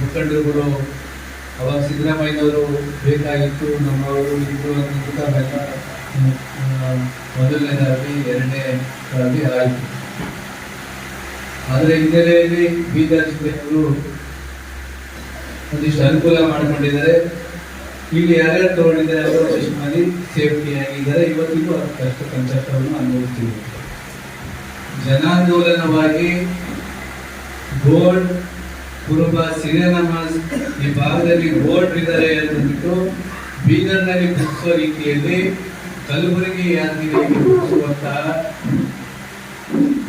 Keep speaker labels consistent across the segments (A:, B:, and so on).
A: ಮುಖಂಡರುಗಳು ಅವಾಗ ಸಿದ್ದರಾಮಯ್ಯನವರು ಬೇಕಾಗಿತ್ತು, ನಮ್ಮವರು ಇದ್ರು ಅಂತ ಮೊದಲನೇದಾಗಿ ಎರಡನೇ ಎರಡನೇದಾಗಿ ಆಯಿತು. ಅದರ ಹಿನ್ನೆಲೆಯಲ್ಲಿ ಬೀದರ್ ಜಿಲ್ಲೆಯವರು ಒಂದಿಷ್ಟು ಅನುಕೂಲ ಮಾಡಿಕೊಂಡಿದ್ದಾರೆ. ಇಲ್ಲಿ ಯಾರ್ಯಾರು ತಗೊಂಡಿದ್ದಾರೆ ಅವರು ಮಾಡಿ ಸೇಫ್ಟಿ ಆಗಿದ್ದಾರೆ. ಇವತ್ತಿಗೂ ಅದು ಕಷ್ಟ ಸಂಕಷ್ಟವನ್ನು ಅನುಭವಿಸ್ತೀವಿ. ಜನಾಂದೋಲನವಾಗಿ ಬೋರ್ಡ್ ಕುರುಬ ಸಿರಿಯ ಈ ಭಾಗದಲ್ಲಿ ಬೋರ್ಡ್ ಇದ್ದಾರೆ ಅಂದ್ಬಿಟ್ಟು ಬೀದರ್ನಲ್ಲಿ ಮುಗಿಸುವ ರೀತಿಯಲ್ಲಿ ಕಲಬುರಗಿ ಯಾದಗಿರಿಗೆ ಮುಗಿಸುವಂತಹ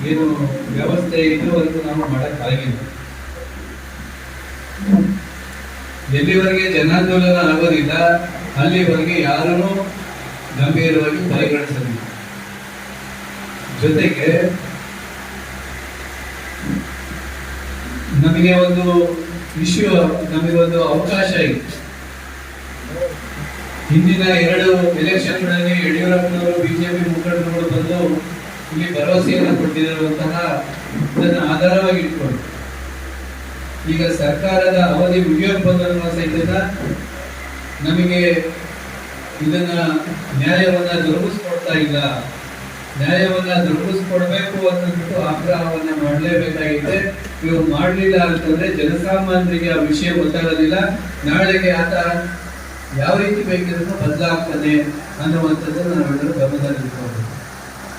A: ಏನು ವ್ಯವಸ್ಥೆ ಇದುವರೆಗೂ ನಾವು ಮಾಡಕ್ಕಾಗಿಲ್ಲ ಎಲ್ಲಿವರೆಗೆ ಜನಾಂದೋಲನ ಆಗೋದಿಲ್ಲ, ಅಲ್ಲಿವರೆಗೆ ಯಾರನ್ನೂ ಗಂಭೀರವಾಗಿ ಪರಿಗಣಿಸಲಿಲ್ಲ. ಜೊತೆಗೆ ನಮಗೆ ಒಂದು ವಿಷಯ ನಮಗೆ ಒಂದು ಅವಕಾಶ ಇತ್ತು. ಹಿಂದಿನ ಎರಡು ಎಲೆಕ್ಷನ್ಗಳಲ್ಲಿ ಯಡಿಯೂರಪ್ಪನವರು ಬಿಜೆಪಿ ಮುಖಂಡರುಗಳು ಬಂದು ಇಲ್ಲಿ ಭರವಸೆಯನ್ನು ಕೊಟ್ಟಿರುವಂತಹ ಇದನ್ನು ಆಧಾರವಾಗಿ ಇಟ್ಕೊಂಡು ಈಗ ಸರ್ಕಾರದ ಅವಧಿ ಮುಗಿಯೋಕ್ ಸಹಿತ ನಮಗೆ ಇದನ್ನ ನ್ಯಾಯವನ್ನ ದೊರಕಿಸ್ಕೊಡ್ತಾ ಇಲ್ಲ. ನ್ಯಾಯವನ್ನ ದೊರಕಿಸ್ಕೊಡ್ಬೇಕು ಅಂತಂದ್ಬಿಟ್ಟು ಆಗ್ರಹವನ್ನ ಮಾಡಲೇಬೇಕಾಗಿದೆ. ಇವ್ರು ಮಾಡ್ಲಿಲ್ಲ ಅಂತಂದ್ರೆ ಜನಸಾಮಾನ್ಯರಿಗೆ ಆ ವಿಷಯ ಗೊತ್ತಾಗೋದಿಲ್ಲ. ನಾಳೆಗೆ ಆತ ಯಾವ ರೀತಿ ಬೇಕಿದ್ರು ಬದಲಾಗ್ತದೆ ಅನ್ನುವಂಥದ್ದು ನಾವೆಲ್ಲರೂ ಗಮನದಲ್ಲಿ ಇಟ್ಕೊಳ್ಬೇಕು.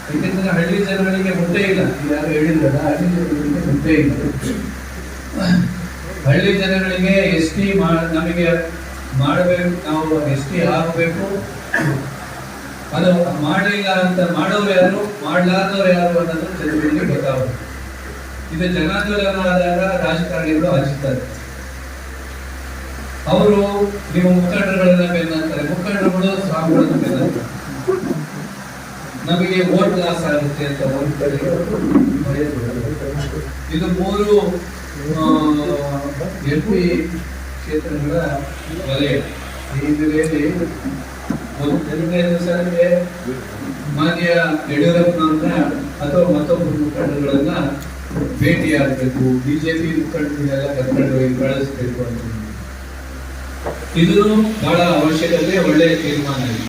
A: ಯಾಕೆಂದ್ರೆ ಹಳ್ಳಿ ಜನಗಳಿಗೆ ಮುದ್ದೆ ಇಲ್ಲ. ಯಾರು ಹೇಳಿದ್ರಲ್ಲ, ಹಳ್ಳಿ ಜನಗಳಿಗೆ ಮುದ್ದೆ ಇಲ್ಲ. ಹಳ್ಳಿ ಜನಗಳಿಗೆ ಎಸ್ ಟಿ ನಮಗೆ ಮಾಡಬೇಕು, ನಾವು ಎಸ್ ಟಿ ಆಗಬೇಕು. ಅದು ಮಾಡಲಿಲ್ಲ ಅಂತ ಮಾಡೋರು ಯಾರು? ಮಾಡಲಾರ್ದವ್ರು ಯಾರು ಅನ್ನೋದು ಜನಗಳಿಗೆ ಗೊತ್ತಾಗುತ್ತೆ. ಇದು ಜನಾಂದೋಲನ ಆದಾಗ ರಾಜಕಾರಣಿಗಳು ಹಂಚುತ್ತಾರೆ ಅವರು ನೀವು ಮುಖಂಡರುಗಳನ್ನ ಬೆನ್ನಂತಾರೆ ಮುಖಂಡರುಗಳು ಸ್ವಾಮಿಗಳನ್ನ ಬೆನ್ನಂತಾರೆ ನಮಗೆ ಓಟ್ ಲಾಸ್ ಆಗುತ್ತೆ ಅಂತ ಇದು ಮೂರು ಎಂ ಪಿ ಕ್ಷೇತ್ರಗಳ ವಲಯ. ಈ ಹಿನ್ನೆಲೆಯಲ್ಲಿ ಒಂದು ಎರಡನೇ ಸಾರಿಗೆ ಮಾನ್ಯ ಯಡಿಯೂರಪ್ಪನವ್ರನ್ನ ಅಥವಾ ಮತ್ತೊಬ್ಬರು ಮುಖಂಡರುಗಳನ್ನ ಭೇಟಿಯಾಗಬೇಕು ಬಿಜೆಪಿ ಮುಖಂಡರನ್ನೆಲ್ಲ ಕರ್ಕೊಂಡು ಹೋಗಿ ಕಳಿಸ್ಬೇಕು ಅಂತ. ಇದು ಬಹಳ ಅವಶ್ಯಕತೆ ಒಳ್ಳೆಯ ತೀರ್ಮಾನ ಇದೆ.